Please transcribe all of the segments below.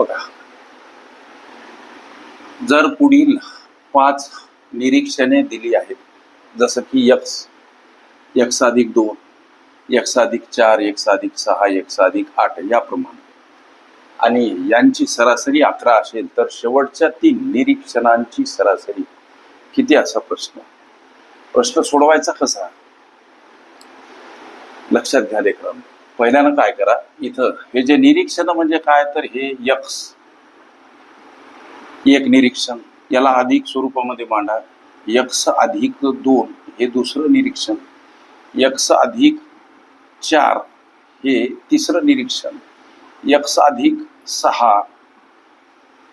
बघा. जर पुढील पाच निरीक्षणे दिली आहेत जसं की यक्स यक्स अधिक दोन यक्स अधिक चार यक्स अधिक सहा यक्स अधिक आठ याप्रमाणे. आणि यांची सरासरी अकरा असेल तर शेवटच्या तीन निरीक्षणांची सरासरी किती असा प्रश्न? प्रश्न सोडवायचा कसा? लक्षात घ्या लेकरांनो. पहिल्यानं काय करा? इथं. हे जे निरीक्षण म्हणजे काय? तर हे यक्स. एक निरीक्षण. याला अधिक स्वरूपामध्ये मांडा. यक्स अधिक दोन. हे दुसरं निरीक्षण. यक्स अधिक चार. हे तिसरं निरीक्षण. यक्स अधिक सहा.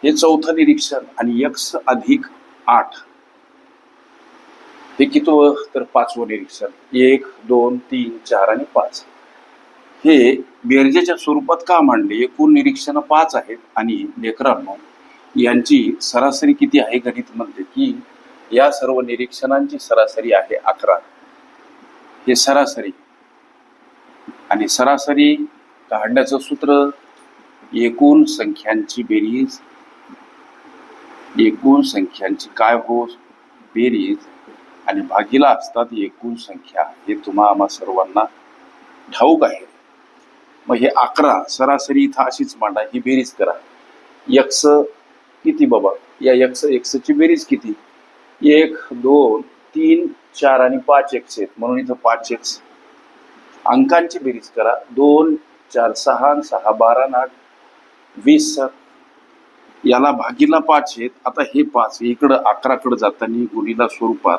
हे चौथं निरीक्षण आणि यक्स अधिक आठ. हे किती तर पाचवं निरीक्षण. एक दोन तीन चार आणि पाच. हे बेरजेच्या स्वरूपात का मांडले एकूण निरीक्षण पाच आहेत? आणि लेकरांनो यांची सरासरी किती आहे गणित म्हणते की या सर्व निरीक्षणांची सरासरी आहे अकरा. हे सरासरी. आणि सरासरी काढण्याचं सूत्र एकूण संख्यांची बेरीज. एकूण संख्यांची काय हो? बेरीज. आणि भागीला असतात एकूण संख्या. हे तुम्हा आम्हा सर्वांना ठाऊक आहे. मग हे अकरा सरासरी इथं अशीच मांडा ही बेरीज करा. यक्स किती बाबा? या यक्स एक्सची बेरीज किती? एक दोन तीन चार आणि पाच एक्स आहेत. म्हणून इथं पाच एक्स अंकांची बेरीज करा. दोन चार सहा सहा बारा आठ वीस. सात याला भागीला पाच आहेत. आता हे पाच इकडं अकराकडे जाताना गुणीला स्वरूपात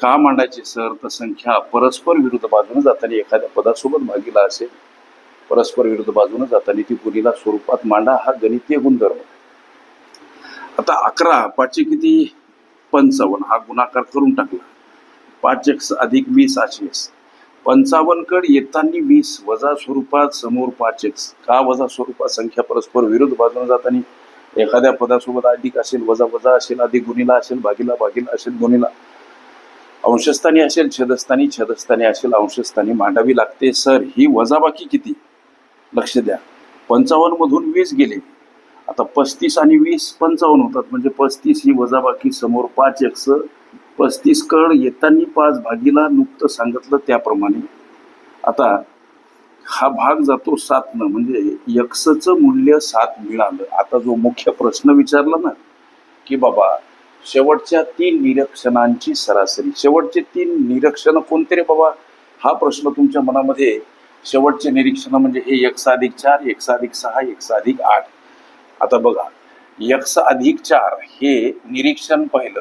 का मांडायचे सर? तर संख्या परस्पर विरुद्ध बाजूने जाताना एखाद्या पदासोबत भागीला असेल. परस्पर विरुद्ध बाजूने जाताना ती गुणीला स्वरूपात मांडा हा गणितीय गुणधर्म. आता अकरा पाचशे किती? पंचावन्न. हा गुणाकार करून टाकला. पाच एक्स अधिक वीस आशेस पंचावन्न कड येताना वीस वजा स्वरूपात समोर पाच एक्स. का वजा स्वरूपात? संख्या परस्पर विरुद्ध बाजूने जाताना एखाद्या पदासोबत अधिक असेल वजा वजा असेल अधिक गुणीला असेल भागीला भागीला असेल गुणीला. अंशस्थानी असेल छेदस्थानी छेदस्थानी असेल अंशस्थानी मांडावी लागते. सर ही वजाबाकी किती? लक्ष द्या. पंचावन्नमधून वीस गेले. आता पस्तीस आणि वीस पंचावन्न होतात. म्हणजे पस्तीस ही वजाबाकी समोर पाच एक्स पस्तीस कड येताना पाच भागीला नुकतं सांगितलं त्याप्रमाणे. आता हा भाग जातो सातनं. म्हणजे यक्सचं मूल्य सात मिळालं. आता जो मुख्य प्रश्न विचारला ना की बाबा शेवटच्या तीन निरीक्षणांची सरासरी. शेवटचे तीन निरीक्षणं कोणते रे बाबा? हा प्रश्न तुमच्या मनामध्ये शेवटचे निरीक्षण म्हणजे हे एक्स अधिक चार एक अधिक सहा एक अधिक आठ. आता बघा यक्ष अधिक चार हे निरीक्षण पहिलं.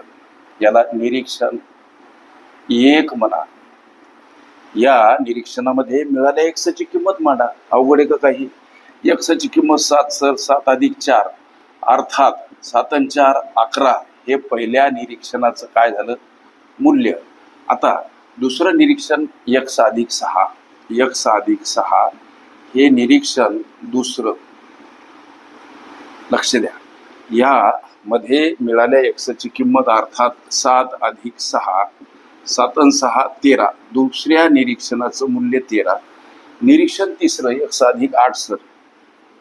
याला निरीक्षण एक म्हणा. या निरीक्षणामध्ये मिळाल्या एक्सची किंमत मांडा. अवघड आहे का काही? एक्सची किंमत सात सर सात अधिक चार. अर्थात सात चार अकरा. हे पहिल्या निरीक्षणाचं काय झालं? मूल्य. आता दुसरं निरीक्षण यक्स अधिक सहा. यक्स अधिक सहा. हे निरीक्षण दुसरं. लक्ष द्या. या मध्ये मिळाल्या एक्सची किंमत अर्थात सात अधिक सहा सात आणि सहा तेरा. दुसऱ्या निरीक्षणाचं मूल्य तेरा. निरीक्षण तिसरं एक्स अधिक आठ सर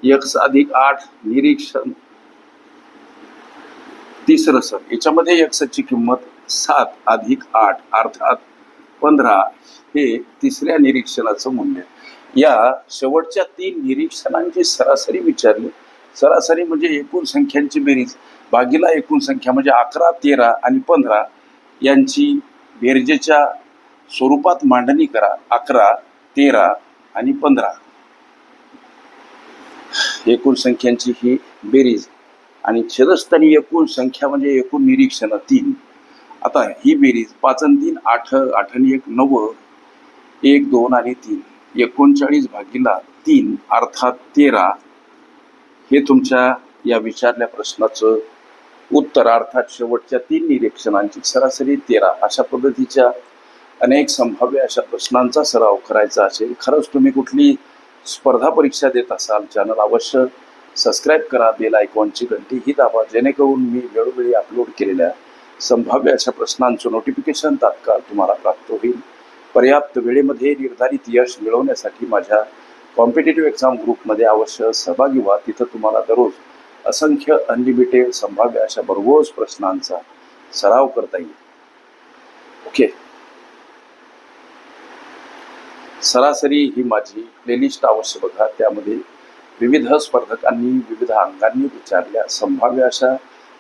एक्स अधिक आठ निरीक्षण तिसरं सर. याच्यामध्ये एक्सची किंमत सात अधिक आठ. अर्थात पंधरा हे तिसऱ्या निरीक्षणाचं मूल्य. या शेवटच्या तीन निरीक्षणांची सरासरी विचारली. सरासरी म्हणजे एकूण संख्यांची बेरीज. बागीला एकूण संख्या म्हणजे अकरा तेरा आणि पंधरा. यांची बेरजेच्या स्वरूपात मांडणी करा. अकरा तेरा आणि पंधरा. एकूण संख्यांची ही बेरीज. आणि छेदस्थानी एकूण संख्या म्हणजे एकूण निरीक्षण तीन. आता ही बेरीज पाच आणि तीन आठ आठ आणि एक नव एक दोन आणि तीन. एकोणचाळीस भागीला तीन अर्थात तेरा. हे तुमच्या या विचारल्या प्रश्नाचं उत्तर अर्थात शेवटच्या तीन निरीक्षणांची सरासरी तेरा. अशा पद्धतीच्या अनेक संभाव्य अशा प्रश्नांचा सराव करायचा असेल खरंच तुम्ही कुठली स्पर्धा परीक्षा देत असाल चॅनल अवश्य सबस्क्राईब करा बेल आयकॉनची घंटी ही दाबा जेणेकरून मी वेळोवेळी अपलोड केलेल्या संभाव्य अशा प्रश्नांचं नोटिफिकेशन तात्काळ तुम्हाला प्राप्त होईल. पर्याप्त वेळेमध्ये निर्धारित यश मिळवण्यासाठी माझ्या कॉम्पिटेटिव्ह एक्झाम ग्रुपमध्ये अवश्य सहभागी व्हा. तिथं तुम्हाला दररोज असंख्य अनलिमिटेड संभाव्य अशा भरघोस प्रश्नांचा सराव करता येईल. ओके सरासरी ही माझी प्लेलिस्ट अवश्य बघा. त्यामध्ये विविध स्पर्धकांनी विविध अंगांनी विचारल्या. संभाव्य अशा